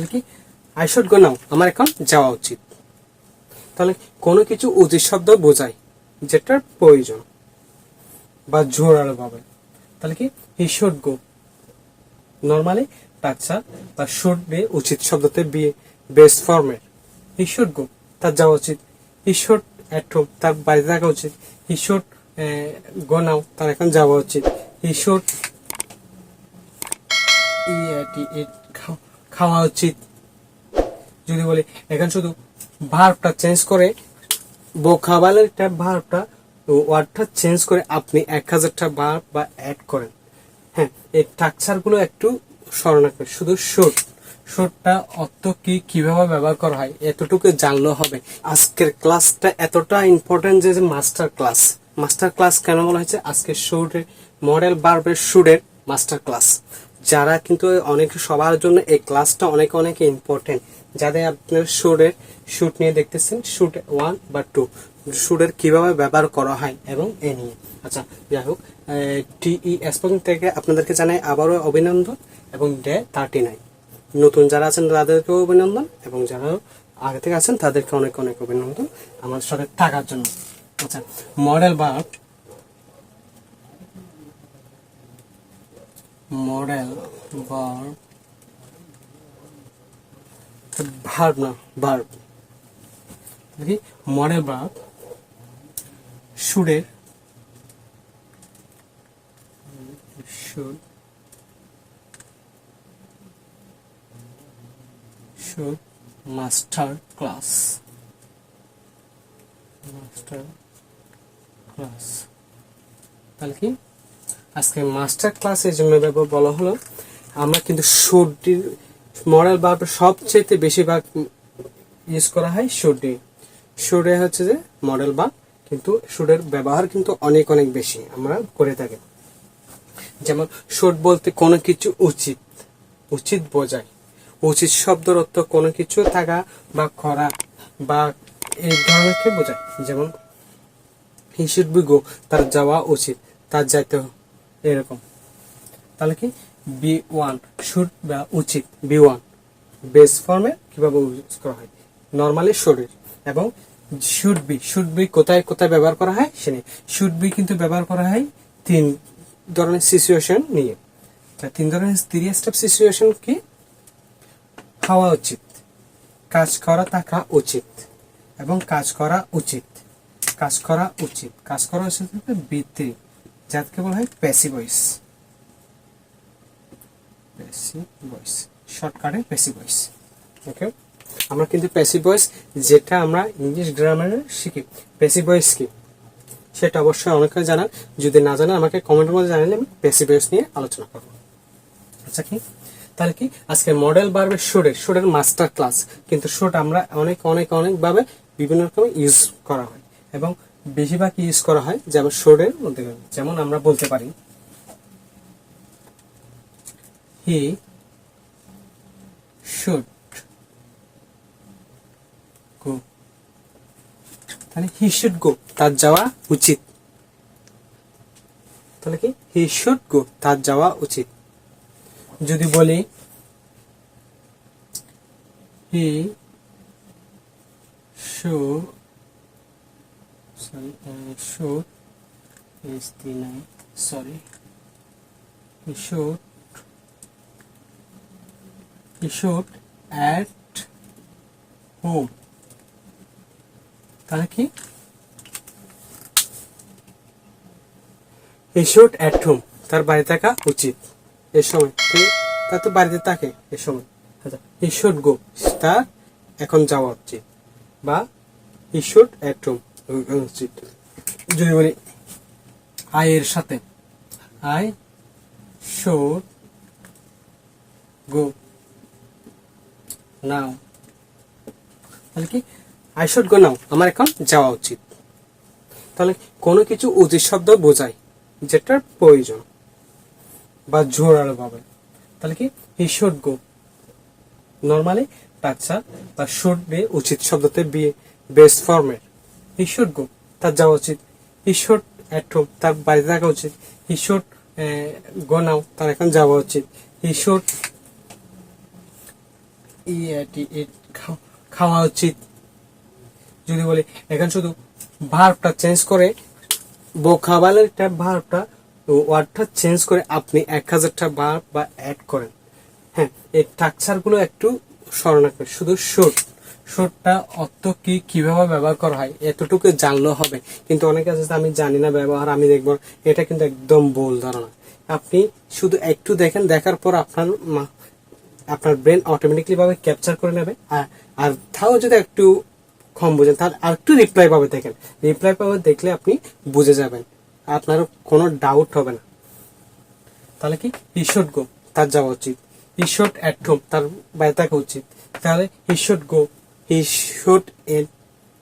তাহলে কি? I should go now আমার এখন যাওয়া উচিত। তাহলে কোনো কিছু উচিত শব্দ বোঝায় যেটার প্রয়োজন। বা জোরালো ভাবে তাহলে কি? He should go. নর্মালি টাকসা বা শুড দিয়ে উচিত শব্দতে বিয়ে বেস্ট ফর্মের হি শুড গো, তার যাওয়া উচিত। হি শুড অ্যাট হোম তার বাড়িতে থাকা উচিত। হি শুড গো নাও তার এখন যাওয়া উচিত। হি শুড খাওয়া উচিত। যদি বলি, এখন শুধু ভার্বটা চেঞ্জ করে বোকাবালেরটা ভার্বটা ওয়ার্ডটা চেঞ্জ করে আপনি এক হাজারটা ভার্ব বা অ্যাড করেন। হ্যাঁ এই স্ট্রাকচারগুলো একটু স্মরণ রাখবেন শুধু শুট শুটটা অর্থ কি, কীভাবে ব্যবহার করা হয়, এতটুকু জানলেও হবে। আজকের ক্লাসটা এতটা ইম্পর্টেন্ট যে মাস্টার ক্লাস মাস্টার ক্লাস কেন বলা হয়েছে? আজকে শুটের মডেল বার্বের শুটের মাস্টার ক্লাস যারা কিন্তু অনেক সবার জন্য এই ক্লাসটা অনেক অনেক ইম্পর্টেন্ট যাদের আপনার শুটের শুট নিয়ে দেখতেছেন শুট ওয়ান বা টু শুটের কীভাবে ব্যবহার করা হয় এবং এ নিয়ে। আচ্ছা যাই হোক টিই স্পোকেন থেকে আপনাদেরকে জানাই আবারও অভিনন্দন এবং ডে থার্টি নাইন নতুন যারা আছেন, তাদেরকেও অভিনন্দন এবং যারা আগে থেকে আছেন, তাদেরকে অনেক অনেক অভিনন্দন আমার সাথে থাকার জন্য। আচ্ছা মডেল বা মডেল না model verb শুডের should should master class. Master class. তাহলে কি? আজকে মাস্টার ক্লাস এই জন্য ব্যাপার বলা হলো। আমরা কিন্তু শুডটির মডেল বারটা সবচেয়ে বেশিরভাগ ইউজ করা হয় শুডি শুডে হচ্ছে যে মডেল বা কিন্তু শুডের ব্যবহার কিন্তু অনেক অনেক বেশি আমরা করে থাকি। যেমন শুড বলতে কোনো কিছু উচিত উচিত বোঝায়। উচিত শব্দের অর্থ কোনো কিছু থাকা বা করা বা এই ধরনেরকে বোঝায়? যেমন হি শুড বি গো তার যাওয়া উচিত, তার যাইতে এরকম। তাহলে কি? বি ওয়ান শুড বা উচিত বি ওয়ান বেস ফর্মে কীভাবে ইউজ করা হয়? নর্মালি শরীর এবং শুড বি শুড বি কোথায় কোথায় ব্যবহার করা হয়? সে নিয়ে। শুড বি কিন্তু ব্যবহার করা হয় তিন ধরনের সিচুয়েশন নিয়ে। তিন ধরনের থ্রি স্টেপ সিচুয়েশন কি? হওয়া উচিত। কাজ করা, থাকা উচিত। এবং কাজ করা উচিত। কাজ করা উচিত। কাজ করা উচিত বৃত্তি যাকে বলা হয় প্যাসিভ ভয়েস প্যাসিভ ভয়েস শর্টকাটে প্যাসিভ ভয়েস ওকে আমরা কিন্তু প্যাসিভ ভয়েস যেটা আমরা ইংলিশ গ্রামারে শিখি। প্যাসিভ ভয়েস কি? সেটা অবশ্যই অনেকে জানান। যদি না জানেন, আমাকে কমেন্টের মধ্যে জানালে আমি প্যাসিভ ভয়েস নিয়ে আলোচনা করব। আচ্ছা কি? তাহলে কি? আজকে মডেল বাড়বে শুডের শুডের মাস্টার ক্লাস কিন্তু শুড আমরা অনেক অনেক অনেক ভাবে বিভিন্ন রকম ইউজ করা হয়। এবং বেশিরভাগ ইউজ করা হয় যেমন শুডের মধ্যে। যেমন আমরা বলতে পারি হি শুড গো তাহলে হি শুড গো তার যাওয়া উচিত। তাহলে কি? হি শুড গো তার যাওয়া উচিত। যদি বলি he should sorry uh, should is the name sorry. He should he should at home. তাহলে কি? হি শুড অ্যাট হোম তার বাড়ি থাকা উচিত। এ সময়। ঠিক তার তো বাড়িতে থাকে এ সময়। আচ্ছা হি শুড গো তার এখন যাওয়া উচিত। বা হি শুড অ্যাট হোম যদি বলি আয়ের সাথে। I should go. নাও। তাহলে কি? I should go, now. আমার এখন যাওয়া উচিত। তাহলে কোনো কিছু উচিত শব্দ বোঝায়, যেটার প্রয়োজন। বা জোরালো ভাবে। তাহলে কি? He should go. নর্মালি টাকসা বা শুড দিয়ে উচিত শব্দতে বিয়ে বেস্ট ফর্মের শুড গো, তার যাওয়া উচিত। শুড অ্যাট তার বাড়িতে থাকা উচিত। হি শুড গো নাও, তার এখন যাওয়া উচিত। খাও- খাওয়া উচিত। যদি বলি, এখন শুধু ভার্বটা চেঞ্জ করে বোকাবালেরটা ভার্বটা ওয়ার্ডটা চেঞ্জ করে আপনি এক হাজারটা ভার্ব বা অ্যাড করেন। হ্যাঁ এই স্ট্রাকচারগুলো একটু স্মরণ রাখবেন, শুধু শুট শুটটা অর্থ কি কীভাবে ব্যবহার করা হয়, এতটুকু জানলেও হবে। কিন্তু অনেকে আছে আমি জানি না ব্যবহার, আমি দেখব। এটা কিন্তু একদম ভুল ধারণা। আপনি শুধু একটু দেখেন, দেখার পর আপনার আপনার ব্রেন অটোমেটিকলি ভাবে ক্যাপচার করে নেবে। আর আর তাও যদি একটু কম বুঝেন, তাহলে আর একটু রিপ্লাই পাবে দেখেন। রিপ্লাই পাবে দেখলে আপনি বুঝে যাবেন। আপনার কোনো ডাউট হবে না। তাহলে কি? হি গো, তার যাওয়া উচিত। শুড অ্যাট হোম তার বাইরে থাকা উচিত। তাহলে হি গো হি শুড এন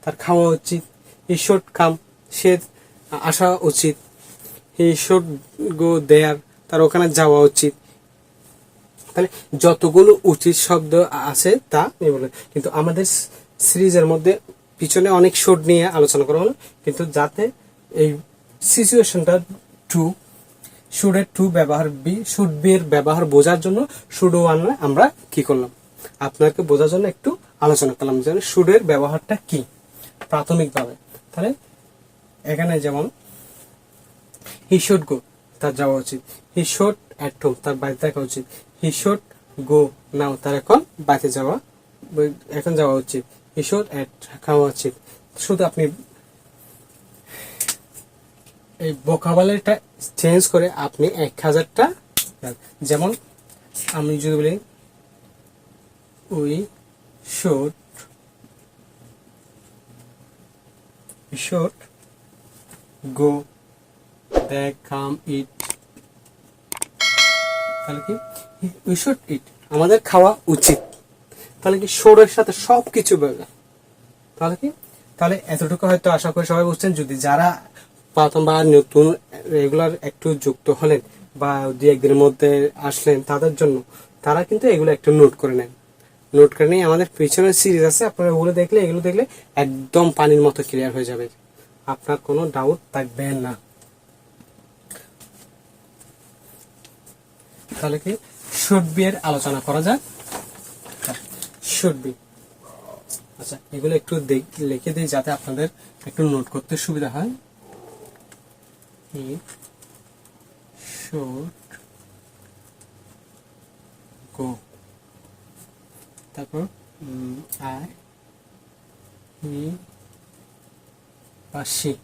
তার খাওয়া উচিত। হি শুড কাম, সে আসা উচিত। হি শুড গো দেয়ার, তার ওখানে যাওয়া উচিত। তাহলে যতগুলো উচিত শব্দ আছে, তা বললাম কিন্তু আমাদের সিরিজের মধ্যে পিছনে অনেক শুড নিয়ে আলোচনা করা হলো। কিন্তু যাতে এই সিচুয়েশনটা টু শুডের টু ব্যবহার বি, শুড বি এর ব্যবহার বোঝার জন্য শুড ওয়ান আমরা কি করলাম? আপনাকে বোঝার জন্য একটু আলোচনা করলাম যে শুডের ব্যবহারটা কি, প্রাথমিকভাবে। তাহলে এখানে যেমন, হি শুড গো, তার যাওয়া উচিত। হি শুড অ্যাট হোম, তার বাড়িতে থাকা উচিত। হি শুড গো নাও, তার এখন বাড়িতে যাওয়া, এখন যাওয়া উচিত। হি শুড অ্যাট খাওয়া উচিত। শুধু আপনি এই বোকাবালেরটা চেঞ্জ করে আপনি এক হাজারটা যেমন, আমি যদি বলি উই শুড শুড গো দেখ কাম ইট তাহলে কি? উই শুড ইট আমাদের খাওয়া উচিত। তাহলে কি শোরের সাথে সব কিছু তাহলে কি? তাহলে এতটুকু হয়তো আশা করি সবাই বুঝছেন, যদি যারা প্রথমবার নতুন রেগুলার একটু যুক্ত হলেন বা দু একদিনের মধ্যে আসলেন তাদের জন্য, তারা কিন্তু এগুলো একটু নোট করে নেন। নোট করে নিয়ে আমাদের পিছনের সিরিজ আছে, আপনারা ওগুলো দেখলে, এগুলো দেখলে একদম পানির মতো ক্লিয়ার হয়ে যাবে। আপনার কোনো ডাউট থাকবে না। তাহলে কি? শুড বি এর আলোচনা করা যাক। শুড বি আচ্ছা এগুলো একটু লিখে দিই যাতে আপনাদের একটু নোট করতে সুবিধা হয়। শুড গো তারপর বা সি।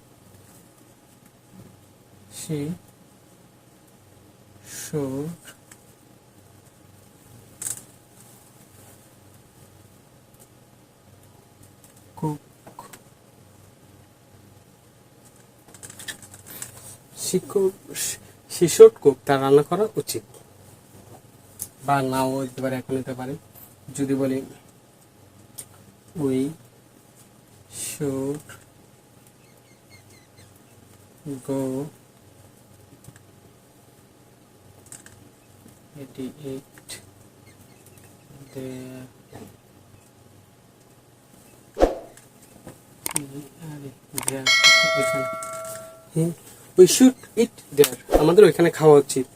শিক্ষক শিশুর কুক। তা রান্না করা উচিত। বা নাও হতে পারে, এখন হতে পারে। যদি বলি উই শুড গো, এটি eat we should eat there আমাদের ওইখানে খাওয়া উচিত,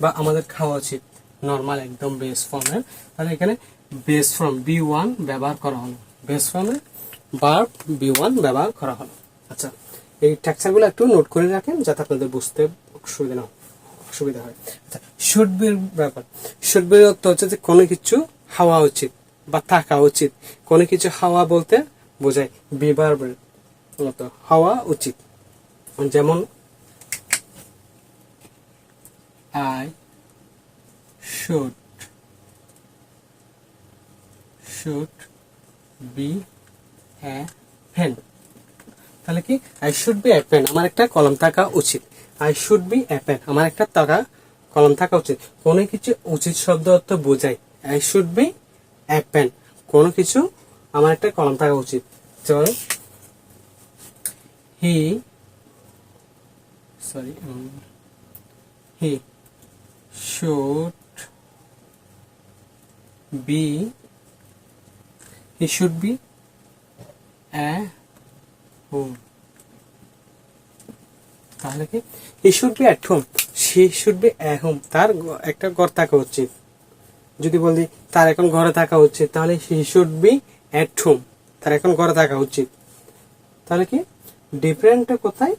বা আমাদের খাওয়া উচিত। নর্মাল একদম বেস ফর্মের তাহলে এখানে বেস ফর্ম বি ওয়ান ব্যবহার করা হলো। বেস ফর্মে বার বি ওয়ান ব্যবহার করা হলো। আচ্ছা এই স্ট্রাকচারগুলো একটু নোট করে রাখেন যাতে আপনাদের বুঝতে সুবিধা না, অসুবিধা হয়। আচ্ছা শুড বির ব্যাপার। শুড বির অর্থ হচ্ছে যে কোনো কিছু হাওয়া উচিত বা থাকা উচিত। কোনো কিছু হাওয়া বলতে বোঝায় বিবার মতো হাওয়া উচিত। যেমন I should should be a pen তাহলে কি? I should be a pen আমার একটা কলম থাকা উচিত। I should be a pen আমার একটা টাকা কলম থাকা উচিত। কোনো কিছু উচিত শব্দ অর্থ বোঝায়। I should be a pen কোনো কিছু আমার একটা কলম থাকা উচিত। চল। He sorry he should be he should be a home তাহলে কি? He should be at home she should be at home তার একটা ঘর থাকা উচিত। যদি বলি, তার এখন ঘরে থাকা উচিত, তাহলে he should be at home তার এখন ঘরে থাকা উচিত। তাহলে কি? ডিফারেন্টটা কোথায়?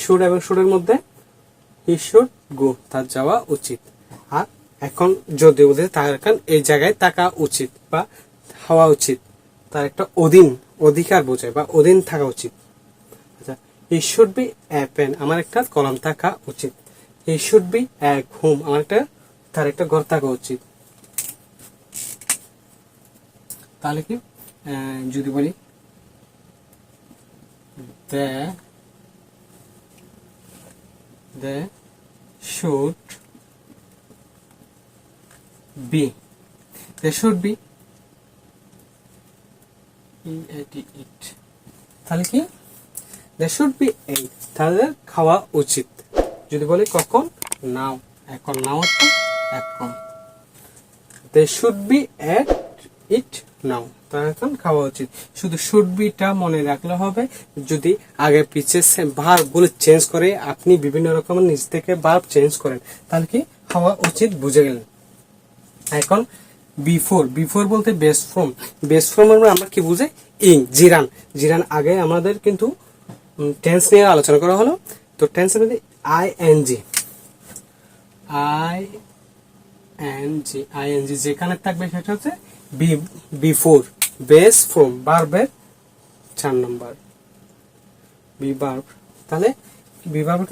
শুড এবং শুডের মধ্যে হি শুড গো তার যাওয়া উচিত। এখন যদি ওদের এখন এই জায়গায় থাকা উচিত বা হওয়া উচিত, তার একটা অধীন অধিকার বোঝায় বা অধীন থাকা উচিত। আচ্ছা ই শুড বি অ্যাপেন আমার একটা কলম থাকা উচিত। ই শুড বি এক হোম আমার একটা, তার একটা ঘর থাকা উচিত। তাহলে কি? যদি বলি they they should be they should be eat তাহলে কি? দে শুড বি এইট তাদের খাওয়া উচিত। যদি বলি কখন? নাও। এখন তো এখন। দে শুড বি এট ইট নাও তার এখন খাওয়া উচিত। শুধু শুড বিটা মনে রাখলে হবে। যদি আগে পিছে ভার্বগুলো চেঞ্জ করে, আপনি বিভিন্ন রকমের নিজ থেকে ভার্ব চেঞ্জ করেন, তাহলে কি? খাওয়া উচিত, বুঝে গেলেন। এখন বিফোর বিফোর বলতে বেস্ট ফ্রম বেস্ট ফ্রম আমরা কি বুঝে? ইং জিরান। জিরান আগে আমাদের কিন্তু টেন্স নিয়ে আলোচনা করা হলো। তো টেন্সের মধ্যে I N G I N G I N G যেখানে থাকবে সেটা হচ্ছে বি বিফোর বেস ফ্রম বার্বের চার নম্বর বি বার্ব তাহলে বি বার্ব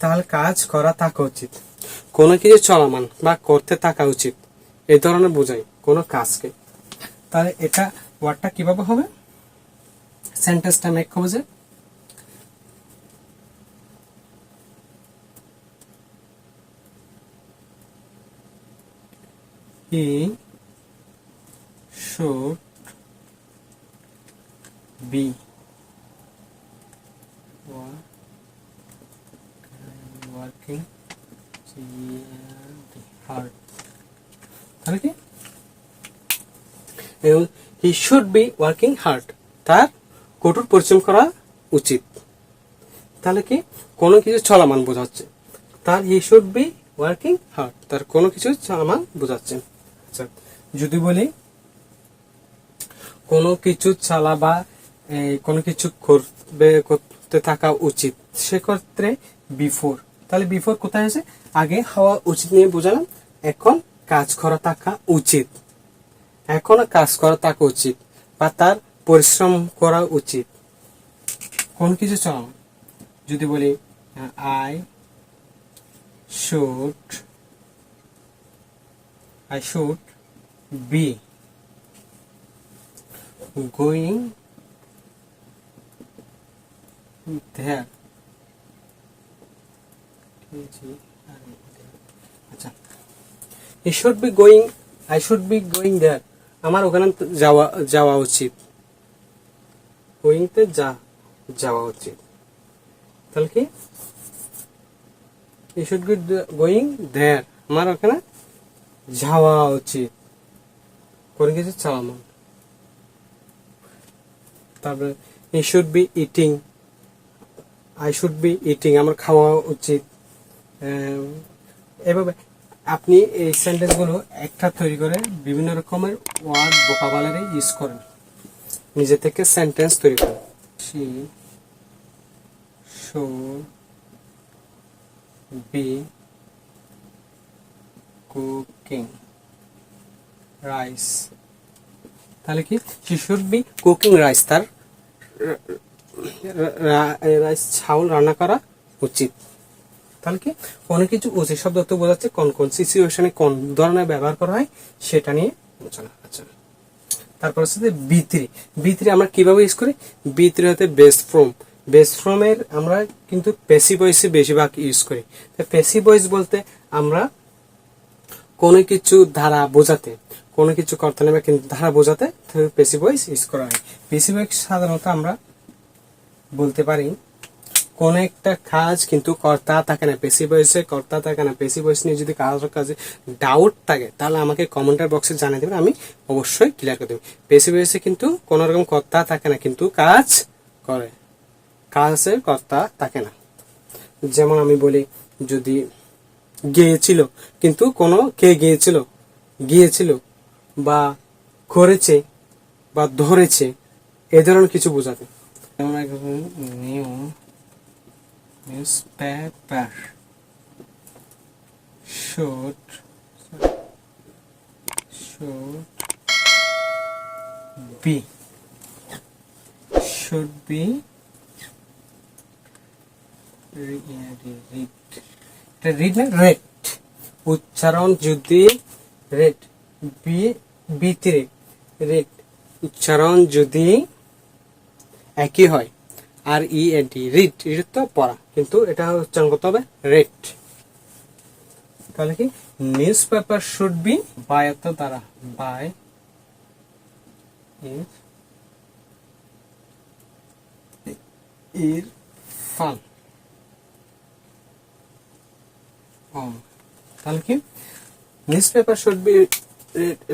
তাহলে কাজ করা থাকা উচিত। কোনো কিছু চলমান বা করতে থাকা উচিত। এই ধরনের বোঝাই, কোনো কাজকে। তাহলে এটা ওয়ার্ডটা কীভাবে হবে? সেন্টেন্সটা মেক হবে যে, he should be wo- working তাহলে কি? He should be working hard তার কঠোর পরিশ্রম করা উচিত। তাহলে কি? কোনো কিছু চলমান বোঝাচ্ছে। তার he should be working hard তার কোনো কিছু চলমান বোঝাচ্ছে। আচ্ছা যদি বলি, কোনো কিছু চালা বা কোনো কিছু করবে, করতে থাকা উচিত, সেক্ষেত্রে বিফোর তাহলে বিফোর কোথায় আছে? আগে হওয়া উচিত নিয়ে বোঝালাম। এখন কাজ করা থাকা উচিত। এখন কাজ করা থাকা উচিত বা তার পরিশ্রম করা উচিত। কোন কিছু চল যদি বলি, I should, I should be going there. আচ্ছা I should be going, I should be going there. আমার ওখানে যাওয়া যাওয়া উচিত। গোয়িং তে যা, যাওয়া উচিত। তাহলে কি? I should be going there আমার ওখানে যাওয়া উচিত। কোনো কিছু চালানো তারপরে he should be eating I should be eating আমার খাওয়া উচিত। এভাবে আপনি এই সেন্টেন্সগুলো একটা তৈরি করে বিভিন্ন রকমের ওয়ার্ড বোকাবালারে ইউজ করেন। নিজে থেকে সেন্টেন্স তৈরি করেন। She should be cooking rice তাহলে কি? She should be cooking rice তার রাইস চাউল রান্না করা উচিত। তাহলে কি? কোনো কিছু উচিত শব্দ তো বোঝাচ্ছে কোন কোন সিচুয়েশনে কোন ধরনের ব্যবহার করা হয় সেটা নিয়ে আলোচনা। আচ্ছা। তারপর হচ্ছে বি থ্রি বি থ্রি আমরা কীভাবে ইউজ করি? বি থ্রি হতে বেস্ট ফ্রম বেস্ট ফ্রমের আমরা কিন্তু পেসি ভয়েসে বেশিরভাগ ইউজ করি। পেসি ভয়েস বলতে আমরা কোনো কিছু ধারা বোঝাতে, কোনো কিছু করতে নেবে কিন্তু ধারা বোঝাতে পেসি ভয়েস ইউজ করা হয়। পেসি ভয়েস সাধারণত আমরা বলতে পারি কোন একটা কাজ কিন্তু কর্তা থাকে না পেসি ভয়েসে কর্তা থাকে না পেসি ভয়েস নিয়ে যদি কারোর কাজে ডাউট থাকে, তাহলে আমাকে কমেন্টের বক্সে জানিয়ে দেবেন, আমি অবশ্যই ক্লিয়ার করে দেবো। পেসি বয়সে কিন্তু কোনো রকম কর্তা থাকে না, কিন্তু কাজ করে। কাজের কর্তা থাকে না। যেমন আমি বলি, যদি গিয়েছিল, কিন্তু কোনো কে গিয়েছিল গিয়েছিল বা করেছে বা ধরেছে, এ ধরনের কিছু বোঝাবে। যেমন new paper should should be. Should be re- read read না রেড উচ্চারণ যদি রেড বি বিতে রেড উচ্চারণ যদি একই হয় আর E N T read read তো পড়া, কিন্তু এটা উচ্চারণ করতে হবে রেড তাহলে কি? News paper should be by অর্থ দ্বারা বাই ইর ফান তাহলে কি? News paper should be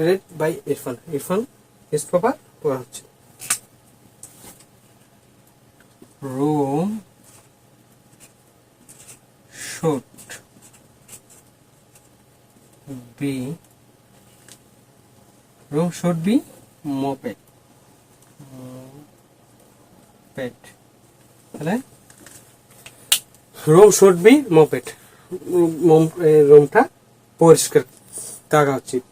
red by Irfan Irfan news paper পড়া হচ্ছে। Room should be, room should be moped. Moped. তাহলে রুম শুড বি মপেট রুমটা পরিষ্কার থাকা উচিত।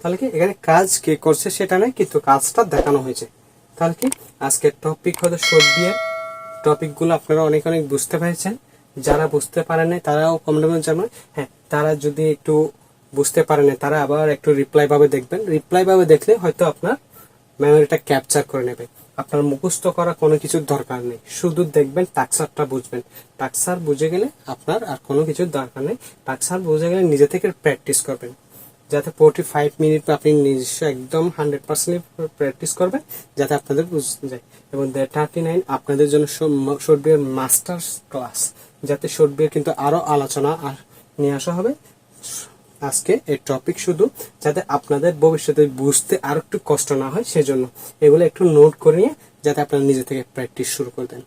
তাহলে কি এখানে কাজ কে করছে সেটা নয়, কিন্তু কাজটা দেখানো হয়েছে। তাহলে কি আজকের টপিক হলো শুড বি এর টপিকগুলো আপনারা অনেক অনেক বুঝতে পেরেছেন। যারা বুঝতে পারেন নাই, তারাও কমেন্ট জানাবেন হ্যাঁ তারা যদি একটু বুঝতে পারেন নাই, তারা আবার একটু রিপ্লাই ভাবে দেখবেন। রিপ্লাই ভাবে দেখলে হয়তো আপনার মেমোরিটা ক্যাপচার করে নেবে। আপনার মুখস্থ করা কোনো কিছুর দরকার নেই। শুধু দেখবেন টাকসারটা বুঝবেন। টাকসার বুঝে গেলে আপনার আর কোনো কিছুর দরকার নেই। টাকসার বুঝে গেলে নিজে থেকে প্র্যাকটিস করবেন। যাতে ফোর্টি ফাইভ মিনিট আপনি নিজস্ব একদম হান্ড্রেড পার্সেন্ট প্র্যাকটিস করবেন, যাতে আপনাদের বুঝতে যায়। এবং থার্টি নাইন আপনাদের জন্য শর্ট বিয়ের মাস্টার্স ক্লাস যাতে শর্টবিয়ের কিন্তু আরও আলোচনা আর নিয়ে আসা হবে। আজকে এই টপিক শুধু, যাতে আপনাদের ভবিষ্যতে বুঝতে আর একটু কষ্ট না হয়, সেজন্য এগুলো একটু নোট করে নিয়ে, যাতে আপনারা নিজে থেকে প্র্যাকটিস শুরু করে দেন।